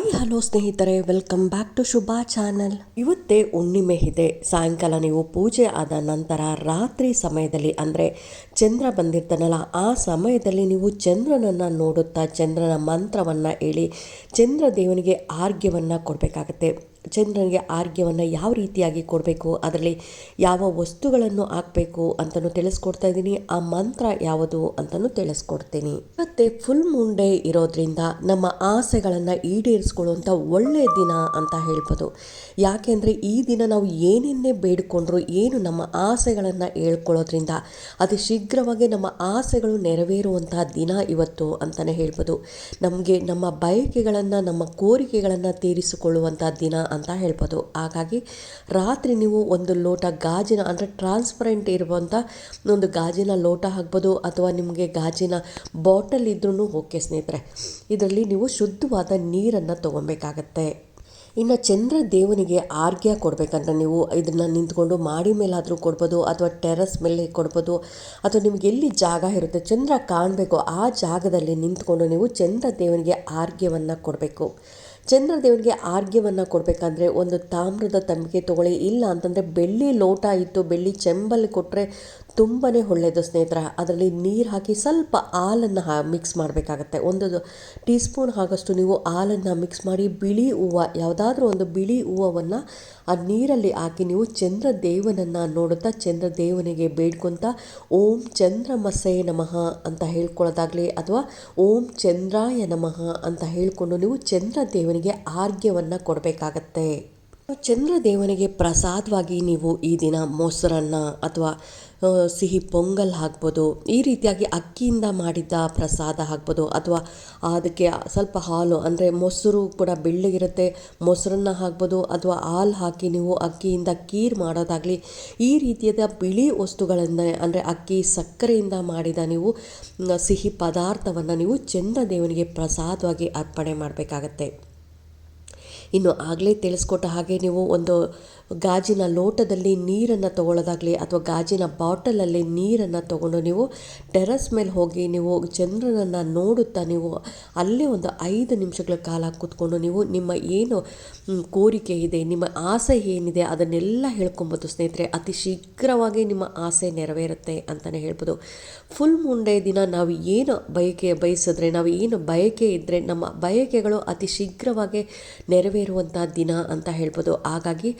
Hi, hello ಸ್ನೇಹಿತರೆ, welcome back to Shubha channel. ಇವತ್ತೇ ಹುಣ್ಣಿಮೆ ಇದೆ. ಸಾಯಂಕಾಲ ನೀವು ಪೂಜೆ ಆದ ನಂತರ ರಾತ್ರಿ ಸಮಯದಲ್ಲಿ, ಅಂದರೆ ಚಂದ್ರ ಬಂದಿರ್ತಾನಲ್ಲ, ಆ ಸಮಯದಲ್ಲಿ ನೀವು ಚಂದ್ರನನ್ನು ನೋಡುತ್ತಾ, ಚಂದ್ರನ ಮಂತ್ರವನ್ನು ಹೇಳಿ, ಚಂದ್ರ ದೇವನಿಗೆ ಆರೋಗ್ಯವನ್ನು ಕೊಡಬೇಕಾಗತ್ತೆ. ಚಂದ್ರನಿಗೆ ಆರ್ಘ್ಯವನ್ನು ಯಾವ ರೀತಿಯಾಗಿ ಕೊಡಬೇಕು, ಅದರಲ್ಲಿ ಯಾವ ವಸ್ತುಗಳನ್ನು ಹಾಕಬೇಕು ಅಂತಲೂ ತಿಳಿಸ್ಕೊಡ್ತಾ ಇದ್ದೀನಿ. ಆ ಮಂತ್ರ ಯಾವುದು ಅಂತಲೂ ತಿಳಿಸ್ಕೊಡ್ತೀನಿ. ಮತ್ತು ಫುಲ್ ಮೂನ್ ಡೇ ಇರೋದ್ರಿಂದ ನಮ್ಮ ಆಸೆಗಳನ್ನು ಈಡೇರಿಸ್ಕೊಳ್ಳುವಂಥ ಒಳ್ಳೆಯ ದಿನ ಅಂತ ಹೇಳ್ಬೋದು. ಯಾಕೆಂದರೆ ಈ ದಿನ ನಾವು ಏನೇನೇ ಬೇಡಿಕೊಂಡ್ರು, ಏನು ನಮ್ಮ ಆಸೆಗಳನ್ನು ಹೇಳ್ಕೊಳ್ಳೋದ್ರಿಂದ ಅತಿ ಶೀಘ್ರವಾಗಿ ನಮ್ಮ ಆಸೆಗಳು ನೆರವೇರುವಂಥ ದಿನ ಇವತ್ತು ಅಂತಲೇ ಹೇಳ್ಬೋದು. ನಮಗೆ ನಮ್ಮ ಬಯಕೆಗಳನ್ನು, ನಮ್ಮ ಕೋರಿಕೆಗಳನ್ನು ತೀರಿಸಿಕೊಳ್ಳುವಂಥ ದಿನ ಅಂತ ಹೇಳ್ಬೋದು. ಹಾಗಾಗಿ ರಾತ್ರಿ ನೀವು ಒಂದು ಲೋಟ ಗಾಜಿನ ಅಂದರೆ ಟ್ರಾನ್ಸ್ಪರೆಂಟ್ ಇರುವಂಥ ಒಂದು ಗಾಜಿನ ಲೋಟ ಹಾಕ್ಬೋದು ಅಥವಾ ನಿಮಗೆ ಗಾಜಿನ ಬಾಟಲ್ ಇದ್ರೂ ಓಕೆ ಸ್ನೇಹಿತರೆ. ಇದರಲ್ಲಿ ನೀವು ಶುದ್ಧವಾದ ನೀರನ್ನು ತೊಗೊಬೇಕಾಗತ್ತೆ. ಇನ್ನು ಚಂದ್ರ ದೇವನಿಗೆ ಆರ್ಘ್ಯ ಕೊಡಬೇಕಂದ್ರೆ ನೀವು ಇದನ್ನು ನಿಂತ್ಕೊಂಡು ಮಾಡಿ ಮೇಲಾದರೂ ಕೊಡ್ಬೋದು ಅಥವಾ ಟೆರಸ್ ಮೇಲೆ ಕೊಡ್ಬೋದು ಅಥವಾ ನಿಮ್ಗೆ ಎಲ್ಲಿ ಜಾಗ ಇರುತ್ತೆ, ಚಂದ್ರ ಕಾಣಬೇಕು, ಆ ಜಾಗದಲ್ಲಿ ನಿಂತ್ಕೊಂಡು ನೀವು ಚಂದ್ರ ದೇವನಿಗೆ ಆರ್ಘ್ಯವನ್ನು ಕೊಡಬೇಕು. ಚಂದ್ರ ದೇವನಿಗೆ ಆರ್ಘ್ಯವನ್ನು ಕೊಡಬೇಕಂದ್ರೆ ಒಂದು ತಾಮ್ರದ ತಂಬಿಗೆ ತೊಗೊಳ್ಳಿ. ಇಲ್ಲ ಅಂತಂದರೆ ಬೆಳ್ಳಿ ಲೋಟ ಇತ್ತು, ಬೆಳ್ಳಿ ಚೆಂಬಲ್ಲಿ ಕೊಟ್ಟರೆ ತುಂಬಾ ಒಳ್ಳೆಯದು ಸ್ನೇಹಿತರ. ಅದರಲ್ಲಿ ನೀರು ಹಾಕಿ ಸ್ವಲ್ಪ ಹಾಲನ್ನು ಹಾ ಮಿಕ್ಸ್ ಮಾಡಬೇಕಾಗತ್ತೆ. ಒಂದು ಟೀ ಸ್ಪೂನ್ ಆಗಷ್ಟು ನೀವು ಹಾಲನ್ನು ಮಿಕ್ಸ್ ಮಾಡಿ ಬಿಳಿ ಹೂವು, ಯಾವುದಾದ್ರೂ ಒಂದು ಬಿಳಿ ಹೂವನ್ನು ಆ ನೀರಲ್ಲಿ ಹಾಕಿ ನೀವು ಚಂದ್ರ ದೇವನನ್ನು ನೋಡುತ್ತಾ ಚಂದ್ರ ದೇವನಿಗೆ ಬೇಡ್ಕೊತ ಓಂ ಚಂದ್ರಮಸೆ ನಮಃ ಅಂತ ಹೇಳ್ಕೊಳ್ಳೋದಾಗಲಿ ಅಥವಾ ಓಂ ಚಂದ್ರಾಯ ನಮಃ ಅಂತ ಹೇಳಿಕೊಂಡು ನೀವು ಚಂದ್ರ ದೇವನಿಗೆ ಆರ್ಗ್ಯವನ್ನು ಕೊಡಬೇಕಾಗತ್ತೆ. ಚಂದ್ರ ದೇವನಿಗೆ ಪ್ರಸಾದವಾಗಿ ನೀವು ಈ ದಿನ ಮೊಸರನ್ನ ಅಥವಾ ಸಿಹಿ ಪೊಂಗಲ್ ಹಾಕ್ಬೋದು, ಈ ರೀತಿಯಾಗಿ ಅಕ್ಕಿಯಿಂದ ಮಾಡಿದ್ದ ಪ್ರಸಾದ ಹಾಕ್ಬೋದು, ಅಥವಾ ಅದಕ್ಕೆ ಸ್ವಲ್ಪ ಹಾಲು, ಅಂದರೆ ಮೊಸರು ಕೂಡ ಬೆಳ್ಳಗಿರುತ್ತೆ, ಮೊಸರನ್ನ ಹಾಕ್ಬೋದು, ಅಥವಾ ಹಾಲು ಹಾಕಿ ನೀವು ಅಕ್ಕಿಯಿಂದ ಕೀರ್ ಮಾಡೋದಾಗಲಿ, ಈ ರೀತಿಯಾದ ಬಿಳಿ ವಸ್ತುಗಳನ್ನು ಅಂದರೆ ಅಕ್ಕಿ ಸಕ್ಕರೆಯಿಂದ ಮಾಡಿದ ನೀವು ಸಿಹಿ ಪದಾರ್ಥವನ್ನು ನೀವು ಚಂದ್ರ ದೇವನಿಗೆ ಪ್ರಸಾದವಾಗಿ ಅರ್ಪಣೆ ಮಾಡಬೇಕಾಗತ್ತೆ. ಇನ್ನು ಆಗಲೇ ತಿಳಿಸ್ಕೊಟ್ಟ ಹಾಗೆ ನೀವು ಒಂದು ಗಾಜಿನ ಲೋಟದಲ್ಲಿ ನೀರನ್ನು ತಗೊಳ್ಳೋದಾಗಲಿ ಅಥವಾ ಗಾಜಿನ ಬಾಟಲಲ್ಲಿ ನೀರನ್ನು ತಗೊಂಡು ನೀವು ಟೆರಸ್ ಮೇಲೆ ಹೋಗಿ ನೀವು ಚಂದ್ರನನ್ನು ನೋಡುತ್ತಾ ನೀವು ಅಲ್ಲೇ ಒಂದು ಐದು ನಿಮಿಷಗಳ ಕಾಲ ಕೂತ್ಕೊಂಡು ನೀವು ನಿಮ್ಮ ಏನು ಕೋರಿಕೆ ಇದೆ, ನಿಮ್ಮ ಆಸೆ ಏನಿದೆ ಅದನ್ನೆಲ್ಲ ಹೇಳ್ಕೊಬೋದು ಸ್ನೇಹಿತರೆ. ಅತಿ ಶೀಘ್ರವಾಗಿ ನಿಮ್ಮ ಆಸೆ ನೆರವೇರುತ್ತೆ ಅಂತಲೇ ಹೇಳ್ಬೋದು. ಫುಲ್ ಮುಂಡೆ ದಿನ ನಾವು ಏನು ಬಯಕೆ ಬಯಸಿದ್ರೆ, ನಾವು ಏನು ಬಯಕೆ ಇದ್ದರೆ ನಮ್ಮ ಬಯಕೆಗಳು ಅತಿ ಶೀಘ್ರವಾಗಿ ನೆರವೇರುವಂಥ ದಿನ ಅಂತ ಹೇಳ್ಬೋದು. ಹಾಗಾಗಿ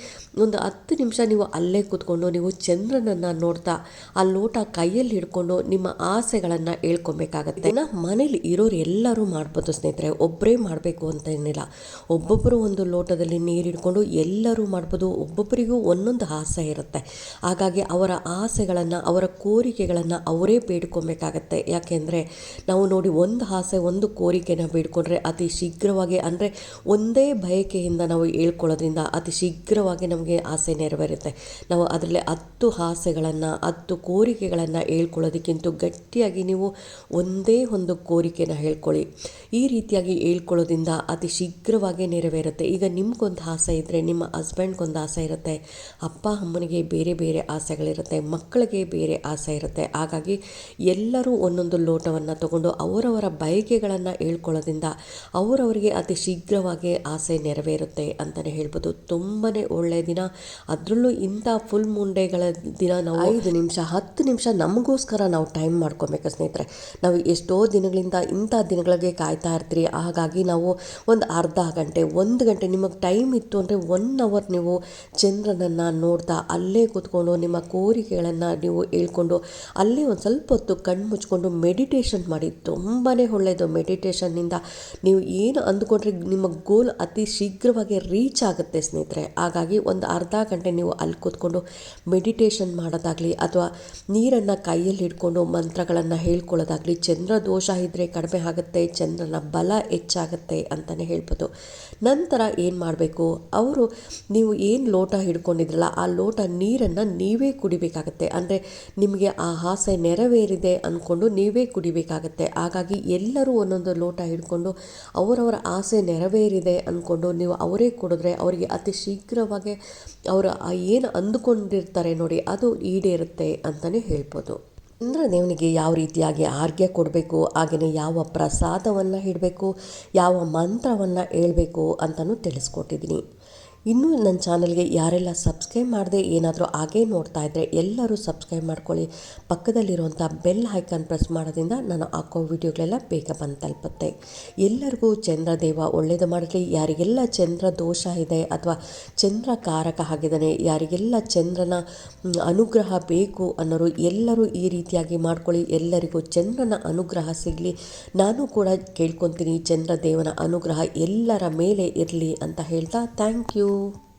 ಒಂದು ಹತ್ತು ನಿಮಿಷ ನೀವು ಅಲ್ಲೇ ಕೂತ್ಕೊಂಡು ನೀವು ಚಂದ್ರನನ್ನು ನೋಡ್ತಾ ಆ ಲೋಟ ಕೈಯಲ್ಲಿ ಹಿಡ್ಕೊಂಡು ನಿಮ್ಮ ಆಸೆಗಳನ್ನು ಹೇಳ್ಕೊಬೇಕಾಗತ್ತೆ. ಮನೇಲಿ ಇರೋರು ಎಲ್ಲರೂ ಮಾಡ್ಬೋದು ಸ್ನೇಹಿತರೆ. ಒಬ್ಬರೇ ಮಾಡಬೇಕು ಅಂತ ಏನಿಲ್ಲ. ಒಬ್ಬೊಬ್ಬರು ಒಂದು ಲೋಟದಲ್ಲಿ ನೀರು ಹಿಡ್ಕೊಂಡು ಎಲ್ಲರೂ ಮಾಡ್ಬೋದು. ಒಬ್ಬೊಬ್ಬರಿಗೂ ಒಂದೊಂದು ಆಸೆ ಇರುತ್ತೆ. ಹಾಗಾಗಿ ಅವರ ಆಸೆಗಳನ್ನು, ಅವರ ಕೋರಿಕೆಗಳನ್ನು ಅವರೇ ಬೇಡ್ಕೊಬೇಕಾಗತ್ತೆ. ಯಾಕೆಂದರೆ ನಾವು ನೋಡಿ ಒಂದು ಆಸೆ, ಒಂದು ಕೋರಿಕೆನ ಬೇಡ್ಕೊಂಡ್ರೆ ಅತಿ ಶೀಘ್ರವಾಗಿ ಅಂದರೆ ಒಂದೇ ಬಯಕೆಯಿಂದ ನಾವು ಹೇಳ್ಕೊಳ್ಳೋದ್ರಿಂದ ಅತಿ ಶೀಘ್ರವಾಗಿ ನಮಗೆ ಆಸೆ ನೆರವೇರುತ್ತೆ. ನಾವು ಅದರಲ್ಲಿ ಹತ್ತು ಆಸೆಗಳನ್ನು, ಹತ್ತು ಕೋರಿಕೆಗಳನ್ನು ಹೇಳ್ಕೊಳ್ಳೋದಕ್ಕಿಂತ ಗಟ್ಟಿಯಾಗಿ ನೀವು ಒಂದೇ ಒಂದು ಕೋರಿಕೆನ ಹೇಳ್ಕೊಳ್ಳಿ. ಈ ರೀತಿಯಾಗಿ ಹೇಳ್ಕೊಳ್ಳೋದ್ರಿಂದ ಅತಿ ಶೀಘ್ರವಾಗಿ ನೆರವೇರುತ್ತೆ. ಈಗ ನಿಮ್ಗೊಂದು ಆಸೆ ಇದ್ದರೆ ನಿಮ್ಮ ಹಸ್ಬೆಂಡ್ಗೊಂದು ಆಸೆ ಇರುತ್ತೆ, ಅಪ್ಪ ಅಮ್ಮನಿಗೆ ಬೇರೆ ಬೇರೆ ಆಸೆಗಳಿರುತ್ತೆ, ಮಕ್ಕಳಿಗೆ ಬೇರೆ ಆಸೆ ಇರುತ್ತೆ. ಹಾಗಾಗಿ ಎಲ್ಲರೂ ಒಂದೊಂದು ಲೋಟವನ್ನು ತಗೊಂಡು ಅವರವರ ಬಯಕೆಗಳನ್ನು ಹೇಳ್ಕೊಳ್ಳೋದ್ರಿಂದ ಅವರವರಿಗೆ ಅತಿ ಶೀಘ್ರವಾಗಿ ಆಸೆ ನೆರವೇರುತ್ತೆ. ಅಂತಲೇ ಹೇಳ್ಬೋದು. ತುಂಬಾ ಒಳ್ಳೆಯ ದಿನ. ಅದರಲ್ಲೂ ಇಂಥ ಫುಲ್ ಮುಂಡೆಗಳ ದಿನ ನಾವು ಐದು ನಿಮಿಷ, ಹತ್ತು ನಿಮಿಷ ನಮಗೋಸ್ಕರ ನಾವು ಟೈಮ್ ಮಾಡ್ಕೊಬೇಕು ಸ್ನೇಹಿತರೆ. ನಾವು ಎಷ್ಟೋ ದಿನಗಳಿಂದ ಇಂಥ ದಿನಗಳಿಗೆ ಕಾಯ್ತಾ ಇರ್ತೀರಿ. ಹಾಗಾಗಿ ನಾವು ಒಂದು ಅರ್ಧ ಗಂಟೆ, ಒಂದು ಗಂಟೆ ನಿಮಗೆ ಟೈಮ್ ಇತ್ತು ಅಂದರೆ ಒನ್ ಅವರ್ ನೀವು ಚಂದ್ರನನ್ನು ನೋಡ್ತಾ ಅಲ್ಲೇ ಕೂತ್ಕೊಂಡು ನಿಮ್ಮ ಕೋರಿಕೆಗಳನ್ನು ನೀವು ಹೇಳ್ಕೊಂಡು ಅಲ್ಲೇ ಒಂದು ಸ್ವಲ್ಪ ಹೊತ್ತು ಕಣ್ಣು ಮುಚ್ಕೊಂಡು ಮೆಡಿಟೇಷನ್ ಮಾಡಿ. ತುಂಬಾ ಒಳ್ಳೆಯದು ಮೆಡಿಟೇಷನ್ನಿಂದ ನೀವು ಏನು ಅಂದ್ಕೊಂಡ್ರೆ ನಿಮ್ಮ ಗೋಲ್ ಅತಿ ಶೀಘ್ರವಾಗಿ ರೀಚ್ ಆಗುತ್ತೆ ಸ್ನೇಹಿತರೆ. ಹಾಗಾಗಿ ಒಂದು ಅರ್ಧ ಗಂಟೆ ನೀವು ಅಲ್ಲಿ ಕೂತ್ಕೊಂಡು ಮೆಡಿಟೇಷನ್ ಮಾಡೋದಾಗಲಿ ಅಥವಾ ನೀರನ್ನು ಕೈಯಲ್ಲಿ ಹಿಡ್ಕೊಂಡು ಮಂತ್ರಗಳನ್ನು ಹೇಳ್ಕೊಳ್ಳೋದಾಗಲಿ, ಚಂದ್ರ ದೋಷ ಇದ್ದರೆ ಕಡಿಮೆ ಆಗುತ್ತೆ, ಚಂದ್ರನ ಬಲ ಹೆಚ್ಚಾಗುತ್ತೆ ಅಂತಲೇ ಹೇಳ್ಬೋದು. ನಂತರ ಏನು ಮಾಡಬೇಕು? ಅವರು ನೀವು ಏನು ಲೋಟ ಹಿಡ್ಕೊಂಡಿದ್ರಲ್ಲ, ಆ ಲೋಟ ನೀರನ್ನು ನೀವೇ ಕುಡಿಬೇಕಾಗತ್ತೆ. ಅಂದರೆ ನಿಮಗೆ ಆ ಆಸೆ ನೆರವೇರಿದೆ ಅಂದ್ಕೊಂಡು ನೀವೇ ಕುಡಿಬೇಕಾಗತ್ತೆ. ಹಾಗಾಗಿ ಎಲ್ಲರೂ ಒಂದೊಂದು ಲೋಟ ಹಿಡ್ಕೊಂಡು ಅವರವರ ಆಸೆ ನೆರವೇರಿದೆ ಅಂದ್ಕೊಂಡು ನೀವು ಅವರೇ ಕೊಡಿದ್ರೆ ಅವರಿಗೆ ಅತಿ ಶೀಘ್ರವಾಗಿ ಅವರು ಏನು ಅಂದುಕೊಂಡಿರ್ತಾರೆ ನೋಡಿ, ಅದು ಈಡೇರುತ್ತೆ ಅಂತಲೇ ಹೇಳ್ಬೋದು. ಚಂದ್ರದೇವನಿಗೆ ಯಾವ ರೀತಿಯಾಗಿ ಆರ್ಘ್ಯ ಕೊಡಬೇಕು ಹಾಗೆಯೇ ಯಾವ ಪ್ರಸಾದವನ್ನು ಇಡಬೇಕು, ಯಾವ ಮಂತ್ರವನ್ನು ಹೇಳಬೇಕು ಅಂತಲೂ ತಿಳಿಸ್ಕೊಟ್ಟಿದ್ದೀನಿ. ಇನ್ನೂ ನನ್ನ ಚಾನಲ್ಗೆ ಯಾರೆಲ್ಲ ಸಬ್ಸ್ಕ್ರೈಬ್ ಮಾಡದೆ ಏನಾದರೂ ಹಾಗೇ ನೋಡ್ತಾ ಇದ್ದರೆ ಎಲ್ಲರೂ ಸಬ್ಸ್ಕ್ರೈಬ್ ಮಾಡ್ಕೊಳ್ಳಿ. ಪಕ್ಕದಲ್ಲಿರುವಂಥ ಬೆಲ್ ಐಕಾನ್ ಪ್ರೆಸ್ ಮಾಡೋದ್ರಿಂದ ನಾನು ಹಾಕೋ ವಿಡಿಯೋಗಳೆಲ್ಲ ಬೇಗ ಬಂದು ತಲುಪುತ್ತೆ. ಎಲ್ಲರಿಗೂ ಚಂದ್ರದೇವ ಒಳ್ಳೇದು ಮಾಡಲಿ. ಯಾರಿಗೆಲ್ಲ ಚಂದ್ರ ದೋಷ ಇದೆ ಅಥವಾ ಚಂದ್ರ ಕಾರಕ ಆಗಿದ್ದಾನೆ, ಯಾರಿಗೆಲ್ಲ ಚಂದ್ರನ ಅನುಗ್ರಹ ಬೇಕು ಅನ್ನೋರು ಎಲ್ಲರೂ ಈ ರೀತಿಯಾಗಿ ಮಾಡ್ಕೊಳ್ಳಿ. ಎಲ್ಲರಿಗೂ ಚಂದ್ರನ ಅನುಗ್ರಹ ಸಿಗಲಿ. ನಾನು ಕೂಡ ಕೇಳ್ಕೊತೀನಿ, ಚಂದ್ರದೇವನ ಅನುಗ್ರಹ ಎಲ್ಲರ ಮೇಲೆ ಇರಲಿ ಅಂತ ಹೇಳ್ತಾ ಥ್ಯಾಂಕ್ ಯು. you.